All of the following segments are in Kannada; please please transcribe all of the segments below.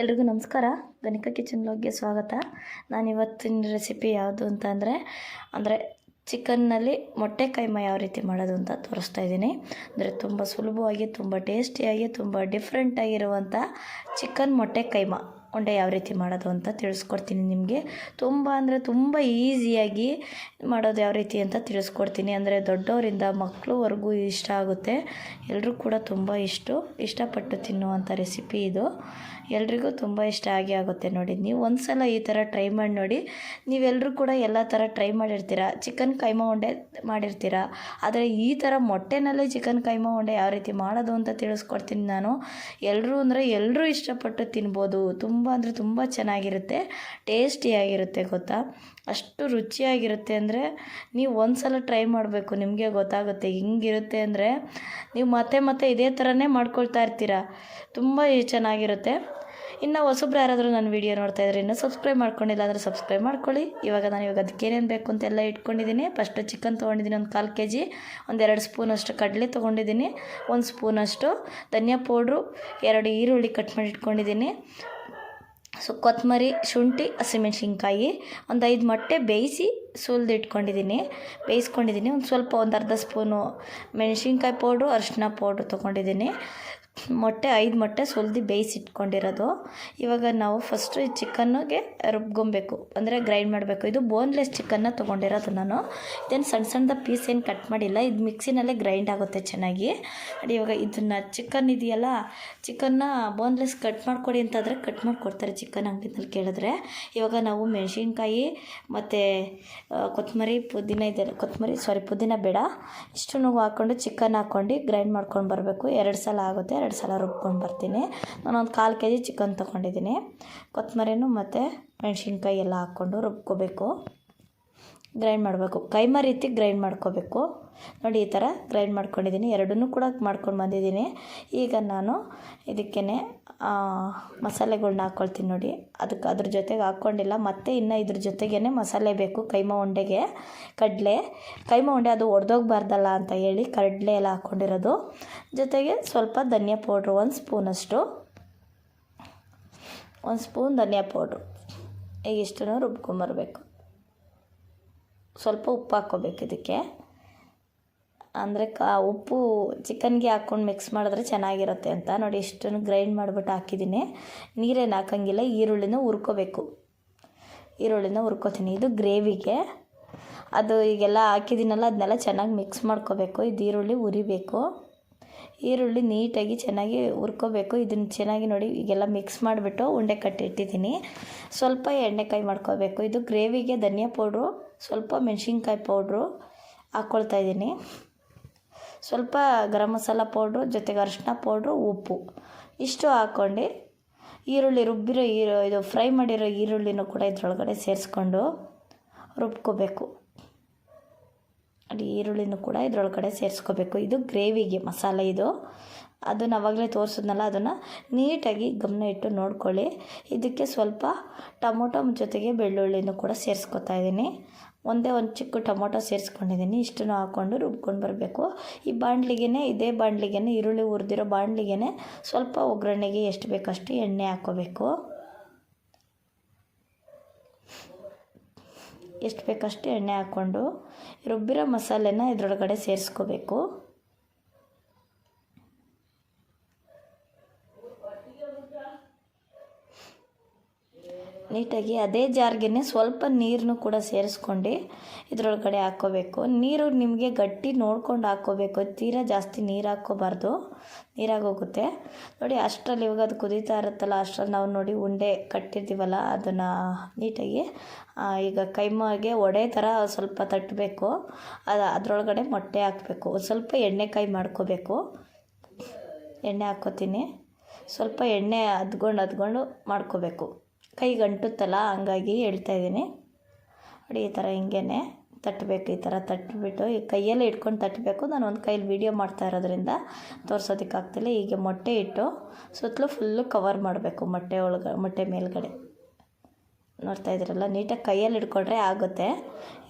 ಎಲ್ರಿಗೂ ನಮಸ್ಕಾರ. ಗಣಿಕಾ ಕಿಚನ್ ಬ್ಲಾಗ್ಗೆ ಸ್ವಾಗತ. ನಾನು ಇವತ್ತಿನ ರೆಸಿಪಿ ಯಾವುದು ಅಂತ ಅಂದರೆ ಅಂದರೆ ಚಿಕನ್ನಲ್ಲಿ ಮೊಟ್ಟೆ ಕೈಮ ಯಾವ ರೀತಿ ಮಾಡೋದು ಅಂತ ತೋರಿಸ್ತಾ ಇದ್ದೀನಿ. ಅಂದರೆ ತುಂಬ ಸುಲಭವಾಗಿ, ತುಂಬ ಟೇಸ್ಟಿಯಾಗಿ ತುಂಬ ಡಿಫ್ರೆಂಟಾಗಿರುವಂಥ ಚಿಕನ್ ಮೊಟ್ಟೆ ಕೈಮ. ಉಂಡೆ ಯಾವ ರೀತಿ ಮಾಡೋದು ಅಂತ ತಿಳಿಸ್ಕೊಡ್ತೀನಿ ನಿಮಗೆ. ತುಂಬ ಅಂದರೆ ತುಂಬ ಈಸಿಯಾಗಿ ಮಾಡೋದು ಯಾವ ರೀತಿ ಅಂತ ತಿಳಿಸ್ಕೊಡ್ತೀನಿ. ಅಂದರೆ ದೊಡ್ಡವರಿಂದ ಮಕ್ಕಳುವರೆಗೂ ಇಷ್ಟ ಆಗುತ್ತೆ. ಎಲ್ಲರೂ ಕೂಡ ತುಂಬ ಇಷ್ಟ. ಇಷ್ಟಪಟ್ಟು ತಿನ್ನುವಂಥ ರೆಸಿಪಿ ಇದು. ಎಲ್ರಿಗೂ ತುಂಬ ಇಷ್ಟ ಆಗಿ ಆಗುತ್ತೆ ನೋಡಿ. ನೀವು ಒಂದು ಸಲ ಈ ಥರ ಟ್ರೈ ಮಾಡಿ ನೋಡಿ. ನೀವೆಲ್ಲರೂ ಕೂಡ ಎಲ್ಲ ಥರ ಟ್ರೈ ಮಾಡಿರ್ತೀರ? ಚಿಕನ್ ಕೈಮಾ ಉಂಡೆ ಮಾಡಿರ್ತೀರ? ಆದರೆ ಈ ಥರ ಮೊಟ್ಟೆನಲ್ಲೇ ಚಿಕನ್ ಕೈಮಾ ಉಂಡೆ ಯಾವ ರೀತಿ ಮಾಡೋದು ಅಂತ ತಿಳಿಸ್ಕೊಡ್ತೀನಿ ನಾನು. ಎಲ್ಲರೂ ಅಂದರೆ ಎಲ್ಲರೂ ಇಷ್ಟಪಟ್ಟು ತಿನ್ಬೋದು. ತುಂಬ ಅಂದರೆ ತುಂಬ ಚೆನ್ನಾಗಿರುತ್ತೆ, ಟೇಸ್ಟಿಯಾಗಿರುತ್ತೆ ಗೊತ್ತಾ? ಅಷ್ಟು ರುಚಿಯಾಗಿರುತ್ತೆ ಅಂದರೆ ನೀವು ಒಂದು ಸಲ ಟ್ರೈ ಮಾಡಬೇಕು, ನಿಮಗೆ ಗೊತ್ತಾಗುತ್ತೆ. ಹಿಂಗಿರುತ್ತೆ ಅಂದರೆ ನೀವು ಮತ್ತೆ ಮತ್ತೆ ಇದೇ ಥರನೇ ಮಾಡ್ಕೊಳ್ತಾ ಇರ್ತೀರ? ತುಂಬ ಚೆನ್ನಾಗಿರುತ್ತೆ. ಇನ್ನು ಹೊಸಬ್ರು ಯಾರಾದರೂ ನನ್ನ ವೀಡಿಯೋ ನೋಡ್ತಾ ಇದ್ರೆ ಇನ್ನೂ ಸಬ್ಸ್ಕ್ರೈಬ್ ಮಾಡ್ಕೊಂಡಿಲ್ಲ ಅಂದರೆ ಸಬ್ಸ್ಕ್ರೈಬ್ ಮಾಡ್ಕೊಳ್ಳಿ. ಇವಾಗ ನಾನು ಇವಾಗ ಅದಕ್ಕೆ ಏನೇನು ಬೇಕು ಅಂತೆಲ್ಲ ಇಟ್ಕೊಂಡಿದ್ದೀನಿ. ಫಸ್ಟು ಚಿಕನ್ ತೊಗೊಂಡಿದ್ದೀನಿ, ಒಂದು ಕಾಲು ಕೆ ಜಿ ಒಂದೆರಡು ಸ್ಪೂನಷ್ಟು ಕಡಲೆ ತೊಗೊಂಡಿದ್ದೀನಿ, ಒಂದು ಸ್ಪೂನಷ್ಟು ಧನಿಯಾ ಪೌಡ್ರು, ಎರಡು ಈರುಳ್ಳಿ ಕಟ್ ಮಾಡಿ ಇಟ್ಕೊಂಡಿದ್ದೀನಿ. ಸೊ ಕೊತ್ತಂಬರಿ ಶುಂಠಿ ಹಸಿಮೆಣ್ಸಿನ್ಕಾಯಿ ಒಂದು ಐದು ಮೊಟ್ಟೆ ಬೇಯಿಸಿ ಸುಲ್ದು ಇಟ್ಕೊಂಡಿದ್ದೀನಿ. ಬೇಯಿಸ್ಕೊಂಡಿದ್ದೀನಿ. ಒಂದು ಸ್ವಲ್ಪ ಒಂದು ಅರ್ಧ ಸ್ಪೂನು ಮೆಣಸಿನ್ಕಾಯಿ ಪೌಡ್ರು, ಅರಿಶಿನ ಪೌಡ್ರು ತೊಗೊಂಡಿದ್ದೀನಿ. ಮೊಟ್ಟೆ, ಐದು ಮೊಟ್ಟೆ ಸುಲ್ದು ಬೇಯಿಸಿಟ್ಕೊಂಡಿರೋದು ಇವಾಗ ನಾವು ಫಸ್ಟು ಈ ಚಿಕನ್ನಿಗೆ ರುಬ್ಕೊಬೇಕು ಅಂದರೆ ಗ್ರೈಂಡ್ ಮಾಡಬೇಕು. ಇದು ಬೋನ್ಲೆಸ್ ಚಿಕನ್ನ ತೊಗೊಂಡಿರೋದು ನಾನು. ಇದೇನು ಸಣ್ಣ ಸಣ್ಣದ ಪೀಸ್ ಏನು ಕಟ್ ಮಾಡಿಲ್ಲ. ಇದು ಮಿಕ್ಸಿನಲ್ಲೇ ಗ್ರೈಂಡ್ ಆಗುತ್ತೆ ಚೆನ್ನಾಗಿ. ಅದು ಇವಾಗ ಇದನ್ನು ಚಿಕನ್ ಇದೆಯಲ್ಲ ಚಿಕನ್ನ ಬೋನ್ಲೆಸ್ ಕಟ್ ಮಾಡಿಕೊಡಿ ಅಂತಂದರೆ ಕಟ್ ಮಾಡಿಕೊಡ್ತಾರೆ ಚಿಕನ್ ಅಂಗಡಿನಲ್ಲಿ ಕೇಳಿದ್ರೆ. ಇವಾಗ ನಾವು ಮೆಣಸಿನ್ಕಾಯಿ ಮತ್ತು ಕೊತ್ತಂಬರಿ ಪುದೀನ ಇದೆ ಕೊತ್ತಂಬರಿ ಸಾರಿ ಪುದೀನ ಬೇಡ. ಇಷ್ಟನ್ನು ಹಾಕ್ಕೊಂಡು ಚಿಕನ್ ಹಾಕ್ಕೊಂಡು ಗ್ರೈಂಡ್ ಮಾಡ್ಕೊಂಡು ಬರಬೇಕು. ಎರಡು ಸಲ ಆಗುತ್ತೆ. ಎರಡು ಸಲ ರುಬ್ಕೊಂಡು ಬರ್ತೀನಿ. ನಾನೊಂದು ಕಾಲು ಕೆ ಜಿ ಚಿಕನ್ ತೊಗೊಂಡಿದ್ದೀನಿ. ಕೊತ್ತಂಬರಿನೂ ಮತ್ತು ಮೆಣಸಿನ್ಕಾಯಿ ಎಲ್ಲ ಹಾಕ್ಕೊಂಡು ರುಬ್ಕೋಬೇಕು. ಗ್ರೈಂಡ್ ಮಾಡಬೇಕು. ಕೈಮ ರೀತಿ ಗ್ರೈಂಡ್ ಮಾಡ್ಕೋಬೇಕು. ನೋಡಿ, ಈ ಥರ ಗ್ರೈಂಡ್ ಮಾಡ್ಕೊಂಡಿದ್ದೀನಿ. ಎರಡನ್ನೂ ಕೂಡ ಮಾಡ್ಕೊಂಡು ಬಂದಿದ್ದೀನಿ. ಈಗ ನಾನು ಇದಕ್ಕೇ ಮಸಾಲೆಗಳ್ನ ಹಾಕ್ಕೊಳ್ತೀನಿ ನೋಡಿ. ಅದಕ್ಕೆ ಅದ್ರ ಜೊತೆಗೆ ಹಾಕ್ಕೊಂಡಿಲ್ಲ. ಮತ್ತೆ ಇನ್ನು ಇದ್ರ ಜೊತೆಗೇ ಮಸಾಲೆ ಬೇಕು. ಕೈಮ ಉಂಡೆಗೆ, ಕಡಲೆ. ಕೈಮ ಉಂಡೆ ಅದು ಒಡೆದೋಗ್ಬಾರ್ದಲ್ಲ ಅಂತ ಹೇಳಿ ಕಡಲೆ ಎಲ್ಲ ಹಾಕ್ಕೊಂಡಿರೋದು ಜೊತೆಗೆ ಸ್ವಲ್ಪ ಧನಿಯಾ ಪೌಡ್ರು, ಒಂದು ಸ್ಪೂನಷ್ಟು ಒಂದು ಸ್ಪೂನ್ ಧನಿಯಾ ಪೌಡ್ರು. ಈಗ ಇಷ್ಟನ್ನು ರುಬ್ಕೊಂಬರ್ಬೇಕು. ಸ್ವಲ್ಪ ಉಪ್ಪು ಹಾಕ್ಕೋಬೇಕು ಇದಕ್ಕೆ. ಅಂದರೆ ಕಾ, ಉಪ್ಪು ಚಿಕನ್ಗೆ ಹಾಕ್ಕೊಂಡು ಮಿಕ್ಸ್ ಮಾಡಿದ್ರೆ ಚೆನ್ನಾಗಿರುತ್ತೆ ಅಂತ. ನೋಡಿ, ಇಷ್ಟನ್ನು ಗ್ರೈಂಡ್ ಮಾಡಿಬಿಟ್ಟು ಹಾಕಿದ್ದೀನಿ. ನೀರೇನು ಹಾಕೋಂಗಿಲ್ಲ, ಈರುಳ್ಳಿನ ಹುರ್ಕೋಬೇಕು. ಈರುಳ್ಳಿನ ಹುರ್ಕೋತೀನಿ. ಇದು ಗ್ರೇವಿಗೆ. ಅದು ಈಗೆಲ್ಲ ಹಾಕಿದ್ದೀನಲ್ಲ, ಅದನ್ನೆಲ್ಲ ಚೆನ್ನಾಗಿ ಮಿಕ್ಸ್ ಮಾಡ್ಕೋಬೇಕು. ಇದು ಈರುಳ್ಳಿ ಉರಿಬೇಕು ಈರುಳ್ಳಿ ನೀಟಾಗಿ ಚೆನ್ನಾಗಿ ಹುರ್ಕೋಬೇಕು. ಇದನ್ನು ಚೆನ್ನಾಗಿ ನೋಡಿ, ಈಗೆಲ್ಲ ಮಿಕ್ಸ್ ಮಾಡಿಬಿಟ್ಟು ಉಂಡೆ ಕಟ್ಟಿಟ್ಟಿದ್ದೀನಿ ಸ್ವಲ್ಪ ಎಣ್ಣೆಕಾಯಿ ಮಾಡ್ಕೋಬೇಕು. ಇದು ಗ್ರೇವಿಗೆ ಧನಿಯಾ ಪೌಡ್ರು. ಸ್ವಲ್ಪ ಮೆಣಸಿನ್ಕಾಯಿ ಪೌಡ್ರು ಹಾಕ್ಕೊಳ್ತಾ ಇದ್ದೀನಿ. ಸ್ವಲ್ಪ ಗರಂ ಮಸಾಲ ಪೌಡ್ರು, ಜೊತೆಗೆ ಅರಿಶಿನ ಪೌಡ್ರು, ಉಪ್ಪು. ಇಷ್ಟು ಹಾಕ್ಕೊಂಡು ಈರುಳ್ಳಿ ರುಬ್ಬಿರೋ ಈರು, ಇದು ಫ್ರೈ ಮಾಡಿರೋ ಈರುಳ್ಳಿನೂ ಕೂಡ ಇದರೊಳಗಡೆ ಸೇರಿಸ್ಕೊಂಡು ರುಬ್ಕೋಬೇಕು. ಅದು ಈರುಳ್ಳಿನೂ ಕೂಡ ಇದರೊಳಗಡೆ ಸೇರಿಸ್ಕೋಬೇಕು. ಇದು ಗ್ರೇವಿಗೆ ಮಸಾಲೆ ಇದು. ಅದನ್ನು ಅವಾಗಲೇ ತೋರಿಸಿದ್ನಲ್ಲ, ಅದನ್ನು ನೀಟಾಗಿ ಗಮನ ಇಟ್ಟು ನೋಡ್ಕೊಳ್ಳಿ. ಇದಕ್ಕೆ ಸ್ವಲ್ಪ ಟೊಮೊಟೊ ಜೊತೆಗೆ ಬೆಳ್ಳುಳ್ಳಿನೂ ಕೂಡ ಸೇರಿಸ್ಕೊತಾ ಇದ್ದೀನಿ. ಒಂದೇ ಒಂದು ಚಿಕ್ಕ ಟೊಮೊಟೊ ಸೇರಿಸ್ಕೊಂಡಿದ್ದೀನಿ. ಇಷ್ಟನ್ನು ಹಾಕ್ಕೊಂಡು ರುಬ್ಕೊಂಡು ಬರಬೇಕು. ಈ ಬಾಣಲಿಗೆ ಇದೇ ಬಾಣಲಿಗೆ ಈರುಳ್ಳಿ ಹುರಿದಿರೋ ಬಾಣಲಿಗೆ ಸ್ವಲ್ಪ ಒಗ್ಗರಣೆಗೆ ಎಷ್ಟು ಬೇಕಷ್ಟು ಎಣ್ಣೆ ಹಾಕ್ಕೋಬೇಕು ಎಷ್ಟು ಬೇಕಷ್ಟು ಎಣ್ಣೆ ಹಾಕ್ಕೊಂಡು ರುಬ್ಬಿರೋ ಮಸಾಲೆನ ಇದರೊಳಗಡೆ ಸೇರಿಸ್ಕೋಬೇಕು. ನೀಟಾಗಿ ಅದೇ ಜಾರ್ಗೆ ಸ್ವಲ್ಪ ನೀರನ್ನು ಕೂಡ ಸೇರಿಸ್ಕೊಂಡು ಇದರೊಳಗಡೆ ಹಾಕ್ಕೋಬೇಕು. ನೀರು ನಿಮಗೆ ಗಟ್ಟಿ ನೋಡ್ಕೊಂಡು ಹಾಕ್ಕೋಬೇಕು. ತೀರಾ ಜಾಸ್ತಿ ನೀರು ಹಾಕ್ಕೋಬಾರ್ದು. ನೀರಾಗೋಗುತ್ತೆ. ನೋಡಿ, ಅಷ್ಟರಲ್ಲಿ ಇವಾಗ ಅದು ಕುದೀತಾ ಇರುತ್ತಲ್ಲ, ಅಷ್ಟರಲ್ಲಿ ನಾವು ನೋಡಿ ಉಂಡೆ ಕಟ್ಟಿರ್ತೀವಲ್ಲ, ಅದನ್ನು ನೀಟಾಗಿ ಈಗ ಕೈಮಾಗೆ ಒಡೆ ಥರ ಸ್ವಲ್ಪ ತಟ್ಟಬೇಕು ಅದು, ಅದರೊಳಗಡೆ ಮೊಟ್ಟೆ ಹಾಕಬೇಕು. ಸ್ವಲ್ಪ ಎಣ್ಣೆಕಾಯಿ ಮಾಡ್ಕೋಬೇಕು. ಎಣ್ಣೆ ಹಾಕ್ಕೋತೀನಿ. ಸ್ವಲ್ಪ ಎಣ್ಣೆ ಅದ್ಕೊಂಡು ಅದ್ಕೊಂಡು ಮಾಡ್ಕೋಬೇಕು. ಕೈಗೆ ಅಂಟುತ್ತಲ್ಲ ಹಂಗಾಗಿ ಹೇಳ್ತಾ ಇದ್ದೀನಿ. ನೋಡಿ, ಈ ಥರ ಹಿಂಗೇ ತಟ್ಟಬೇಕು, ಈ ಥರ ತಟ್ಟಿಬಿಟ್ಟು ಈ ಕೈಯಲ್ಲೇ ಇಟ್ಕೊಂಡು ತಟ್ಟಬೇಕು. ನಾನು ಒಂದು ಕೈಯಲ್ಲಿ ವೀಡಿಯೋ ಮಾಡ್ತಾ ಇರೋದ್ರಿಂದ ತೋರ್ಸೋದಕ್ಕಾಗ್ತಿಲ್ಲ ಹೀಗೆ ಮೊಟ್ಟೆ ಇಟ್ಟು ಸುತ್ತಲೂ ಫುಲ್ಲು ಕವರ್ ಮಾಡಬೇಕು ಮೊಟ್ಟೆ ಒಳಗ, ಮೊಟ್ಟೆ ಮೇಲ್ಗಡೆ. ನೋಡ್ತಾ ಇದ್ದೀರಲ್ಲ, ನೀಟಾಗಿ ಕೈಯಲ್ಲಿ ಹಿಡ್ಕೊಂಡ್ರೆ ಆಗುತ್ತೆ.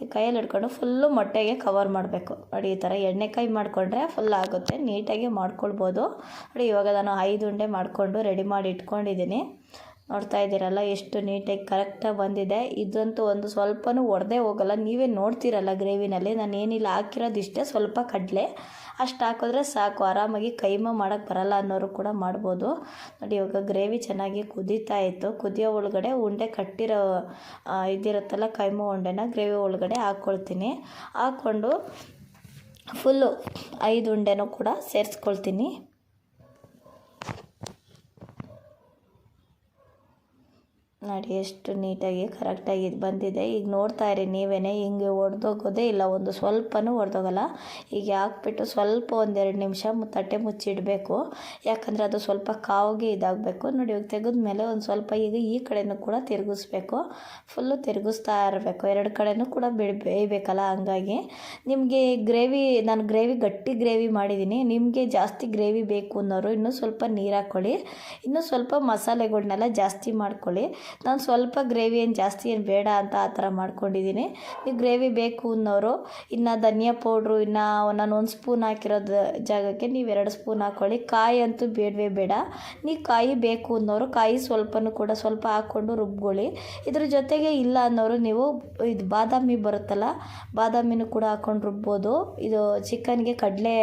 ಈ ಕೈಯಲ್ಲಿ ಹಿಡ್ಕೊಂಡು ಫುಲ್ಲು ಮೊಟ್ಟೆಗೆ ಕವರ್ ಮಾಡಬೇಕು. ನೋಡಿ, ಈ ಥರ ಎಣ್ಣೆಕಾಯಿ ಮಾಡಿಕೊಂಡ್ರೆ ಫುಲ್ ಆಗುತ್ತೆ. ನೀಟಾಗಿ ಮಾಡ್ಕೊಳ್ಬೋದು. ನೋಡಿ, ಇವಾಗ ನಾನು ಐದು ಉಂಡೆ ಮಾಡಿಕೊಂಡು ರೆಡಿ ಮಾಡಿ ಇಟ್ಕೊಂಡಿದ್ದೀನಿ. ನೋಡ್ತಾ ಇದ್ದೀರಲ್ಲ, ಎಷ್ಟು ನೀಟಾಗಿ ಕರೆಕ್ಟಾಗಿ ಬಂದಿದೆ. ಇದಂತೂ ಒಂದು ಸ್ವಲ್ಪನೂ ಒಡೆದೇ ಹೋಗಲ್ಲ. ನೀವೇ ನೋಡ್ತೀರಲ್ಲ ಗ್ರೇವಿನಲ್ಲಿ. ನಾನು ಏನಿಲ್ಲ ಹಾಕಿರೋದು ಇಷ್ಟೇ ಸ್ವಲ್ಪ ಕಡಲೆ. ಅಷ್ಟು ಹಾಕಿದ್ರೆ ಸಾಕು. ಆರಾಮಾಗಿ ಕೈಮ ಮಾಡೋಕ್ಕೆ ಬರಲ್ಲ ಅನ್ನೋರು ಕೂಡ ಮಾಡ್ಬೋದು. ನೋಡಿ, ಇವಾಗ ಗ್ರೇವಿ ಚೆನ್ನಾಗಿ ಕುದೀತಾ ಇತ್ತು. ಕುದಿಯೋ ಒಳಗಡೆ ಉಂಡೆ ಕಟ್ಟಿರೋ ಇದಿರತ್ತಲ್ಲ ಕೈಮ ಉಂಡೆನ ಗ್ರೇವಿ ಒಳಗಡೆ ಹಾಕ್ಕೊಳ್ತೀನಿ ಹಾಕ್ಕೊಂಡು ಫುಲ್ಲು ಐದು ಉಂಡೆನೂ ಕೂಡ ಸೇರಿಸ್ಕೊಳ್ತೀನಿ. ನೋಡಿ, ಎಷ್ಟು ನೀಟಾಗಿ, ಕರೆಕ್ಟಾಗಿ ಇದು ಬಂದಿದೆ. ಈಗ ನೋಡ್ತಾ ಇರಿ ನೀವೇ ಹಿಂಗೆ ಒಡೆದೋಗೋದೇ ಇಲ್ಲ, ಒಂದು ಸ್ವಲ್ಪನೂ ಒಡೆದೋಗಲ್ಲ. ಈಗ ಹಾಕ್ಬಿಟ್ಟು ಸ್ವಲ್ಪ ಒಂದೆರಡು ನಿಮಿಷ ತಟ್ಟೆ ಮುಚ್ಚಿಡಬೇಕು. ಯಾಕಂದರೆ ಅದು ಸ್ವಲ್ಪ ಕಾವಿಗೆ ಇದಾಗಬೇಕು. ನೋಡಿ, ಇವಾಗ ತೆಗೆದ್ಮೇಲೆ ಒಂದು ಸ್ವಲ್ಪ ಈಗ ಈ ಕಡೆನೂ ಕೂಡ ತಿರುಗಿಸ್ಬೇಕು. ಫುಲ್ಲು ತಿರುಗಿಸ್ತಾ ಇರಬೇಕು. ಎರಡು ಕಡೆನೂ ಕೂಡ ಬಿಡ್, ಬೇಯಬೇಕಲ್ಲ ಹಂಗಾಗಿ. ನಿಮಗೆ ಗ್ರೇವಿ, ನಾನು ಗ್ರೇವಿ ಗಟ್ಟಿ ಗ್ರೇವಿ ಮಾಡಿದ್ದೀನಿ. ನಿಮಗೆ ಜಾಸ್ತಿ ಗ್ರೇವಿ ಬೇಕು ಅನ್ನೋರು ಇನ್ನೂ ಸ್ವಲ್ಪ ನೀರು ಹಾಕ್ಕೊಳ್ಳಿ ಇನ್ನೂ ಸ್ವಲ್ಪ ಮಸಾಲೆಗಳನ್ನೆಲ್ಲ ಜಾಸ್ತಿ ಮಾಡ್ಕೊಳ್ಳಿ. ನಾನು ಸ್ವಲ್ಪ ಗ್ರೇವಿ ಏನು ಜಾಸ್ತಿ ಏನು ಬೇಡ ಅಂತ ಆ ಥರ ಮಾಡ್ಕೊಂಡಿದ್ದೀನಿ. ನೀವು ಗ್ರೇವಿ ಬೇಕು ಅನ್ನೋರು, ಇನ್ನು ಧನಿಯಾ ಪೌಡ್ರು, ಇನ್ನು ನಾನು ಒಂದು ಸ್ಪೂನ್ ಹಾಕಿರೋದು ಜಾಗಕ್ಕೆ ನೀವು ಎರಡು ಸ್ಪೂನ್ ಹಾಕ್ಕೊಳ್ಳಿ ಕಾಯಿ ಅಂತೂ ಬೇಡವೇ ಬೇಡ. ನೀವು ಕಾಯಿ ಬೇಕು ಅನ್ನೋರು, ಕಾಯಿ ಸ್ವಲ್ಪನೂ ಕೂಡ ಸ್ವಲ್ಪ ಹಾಕ್ಕೊಂಡು ರುಬ್ಕೊಳ್ಳಿ. ಇದ್ರ ಜೊತೆಗೆ ಇಲ್ಲ ಅನ್ನೋರು, ನೀವು ಇದು ಬಾದಾಮಿ ಬರುತ್ತಲ್ಲ, ಬಾದಾಮಿನೂ ಕೂಡ ಹಾಕ್ಕೊಂಡು ರುಬ್ಬೋದು. ಇದು ಚಿಕನ್ಗೆ ಕಡಲೆ,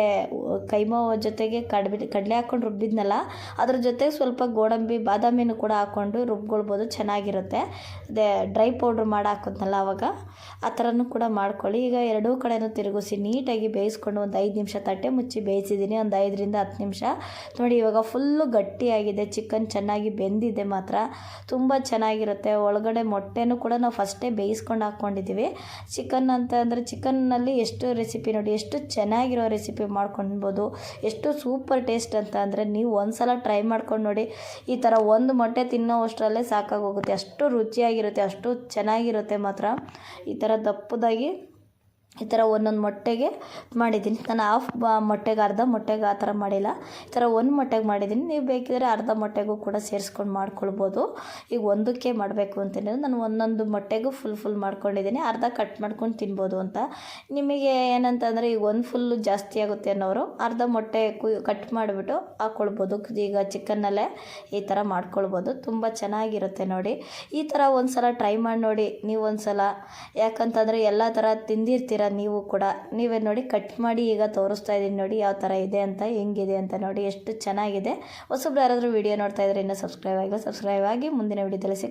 ಕೈಮೋ ಜೊತೆಗೆ ಕಡ್ಬಿ, ಕಡಲೆ ಹಾಕ್ಕೊಂಡು ರುಬ್ಬಿದ್ನಲ್ಲ, ಅದ್ರ ಜೊತೆಗೆ ಸ್ವಲ್ಪ ಗೋಡಂಬಿ, ಬಾದಾಮಿನೂ ಕೂಡ ಹಾಕ್ಕೊಂಡು ರುಬ್ಕೊಳ್ಬೋದು. ಚೆನ್ನಾಗಿರುತ್ತೆ. ಅದೇ ಡ್ರೈ ಪೌಡ್ರ್ ಮಾಡಿ ಹಾಕೋದ್ನಲ್ಲ ಅವಾಗ? ಆ ಥರನೂ ಕೂಡ ಮಾಡ್ಕೊಳ್ಳಿ. ಈಗ ಎರಡೂ ಕಡೆನೂ ತಿರುಗಿಸಿ ನೀಟಾಗಿ ಬೇಯಿಸ್ಕೊಂಡು ಒಂದು ಐದು ನಿಮಿಷ ತಟ್ಟೆ ಮುಚ್ಚಿ ಬೇಯಿಸಿದ್ದೀನಿ ಒಂದು ಐದರಿಂದ ಹತ್ತು ನಿಮಿಷ. ನೋಡಿ, ಇವಾಗ ಫುಲ್ಲು ಗಟ್ಟಿಯಾಗಿದೆ. ಚಿಕನ್ ಚೆನ್ನಾಗಿ ಬೆಂದಿದೆ ಮಾತ್ರ. ತುಂಬ ಚೆನ್ನಾಗಿರುತ್ತೆ. ಒಳಗಡೆ ಮೊಟ್ಟೆನೂ ಕೂಡ ನಾವು ಫಸ್ಟೇ ಬೇಯಿಸ್ಕೊಂಡು ಹಾಕ್ಕೊಂಡಿದ್ದೀವಿ ಚಿಕನ್ ಅಂತ ಅಂದರೆ ಚಿಕನ್ನಲ್ಲಿ ಎಷ್ಟು ರೆಸಿಪಿ ನೋಡಿ, ಎಷ್ಟು ಚೆನ್ನಾಗಿರೋ ರೆಸಿಪಿ ಮಾಡ್ಕೊಳ್ಬೋದು ಎಷ್ಟು ಸೂಪರ್ ಟೇಸ್ಟ್ ಅಂತ ಅಂದರೆ ನೀವು ಒಂದು ಸಲ ಟ್ರೈ ಮಾಡ್ಕೊಂಡು ನೋಡಿ. ಈ ಥರ ಒಂದು ಮೊಟ್ಟೆ ತಿನ್ನೋ ಅಷ್ಟರಲ್ಲೇ ಸಾಕಾಗೋಗುತ್ತೆ. ಅಷ್ಟು ರುಚಿಯಾಗಿರುತ್ತೆ ಅಷ್ಟು ಚೆನ್ನಾಗಿರುತ್ತೆ ಮಾತ್ರ. ಈ ಥರ ದಪ್ಪದಾಗಿ ಈ ಥರ ಒಂದೊಂದು ಮೊಟ್ಟೆಗೆ ಮಾಡಿದ್ದೀನಿ. ನಾನು ಹಾಫ್ ಮೊಟ್ಟೆಗೆ ಅರ್ಧ ಮೊಟ್ಟೆಗೆ ಆ ಥರ ಮಾಡಿಲ್ಲ. ಈ ಥರ ಒಂದು ಮೊಟ್ಟೆಗೆ ಮಾಡಿದ್ದೀನಿ. ನೀವು ಬೇಕಿದ್ರೆ ಅರ್ಧ ಮೊಟ್ಟೆಗೂ ಕೂಡ ಸೇರಿಸ್ಕೊಂಡು ಮಾಡ್ಕೊಳ್ಬೋದು. ಈಗ ಒಂದಕ್ಕೆ ಮಾಡಬೇಕು ಅಂತಂದರೆ ನಾನು ಒಂದೊಂದು ಮೊಟ್ಟೆಗೂ ಫುಲ್ ಫುಲ್ ಮಾಡ್ಕೊಂಡಿದ್ದೀನಿ. ಅರ್ಧ ಕಟ್ ಮಾಡ್ಕೊಂಡು ತಿನ್ಬೋದು ಅಂತ. ನಿಮಗೆ ಏನಂತಂದರೆ ಈಗ ಒಂದು ಫುಲ್ಲು ಜಾಸ್ತಿ ಆಗುತ್ತೆ ಅನ್ನೋರು ಅರ್ಧ ಮೊಟ್ಟೆ ಕಟ್ ಮಾಡಿಬಿಟ್ಟು ಹಾಕ್ಕೊಳ್ಬೋದು ಈಗ ಚಿಕನ್ನಲ್ಲೇ ಈ ಥರ ಮಾಡ್ಕೊಳ್ಬೋದು. ತುಂಬ ಚೆನ್ನಾಗಿರುತ್ತೆ ನೋಡಿ. ಈ ಥರ ಒಂದು ಸಲ ಟ್ರೈ ಮಾಡಿ ನೋಡಿ. ನೀವು ಒಂದು ಸಲ ಯಾಕಂತಂದರೆ ಎಲ್ಲ ಥರ ತಿಂದಿರ್ತೀರ ನೀವು ಕೂಡ ನೀವೇ ನೋಡಿ ಕಟ್ ಮಾಡಿ ಈಗ ತೋರಿಸ್ತಾ ಇದ್ದೀನಿ ನೋಡಿ ಯಾವ ಥರ ಇದೆ ಅಂತ, ಹೆಂಗಿದೆ ಅಂತ ನೋಡಿ ಎಷ್ಟು ಚೆನ್ನಾಗಿದೆ. ಹೊಸಬ್ರು ಯಾರಾದರೂ ವಿಡಿಯೋ ನೋಡ್ತಾ ಇದ್ರೆ ಇನ್ನೂ ಸಬ್ಸ್ಕ್ರೈಬ್ ಆಗಿಲ್ಲ ಸಬ್ಸ್ಕ್ರೈಬ್ ಆಗಿ ಮುಂದಿನ ವಿಡಿಯೋದಲ್ಲಿ ಸಿಕ್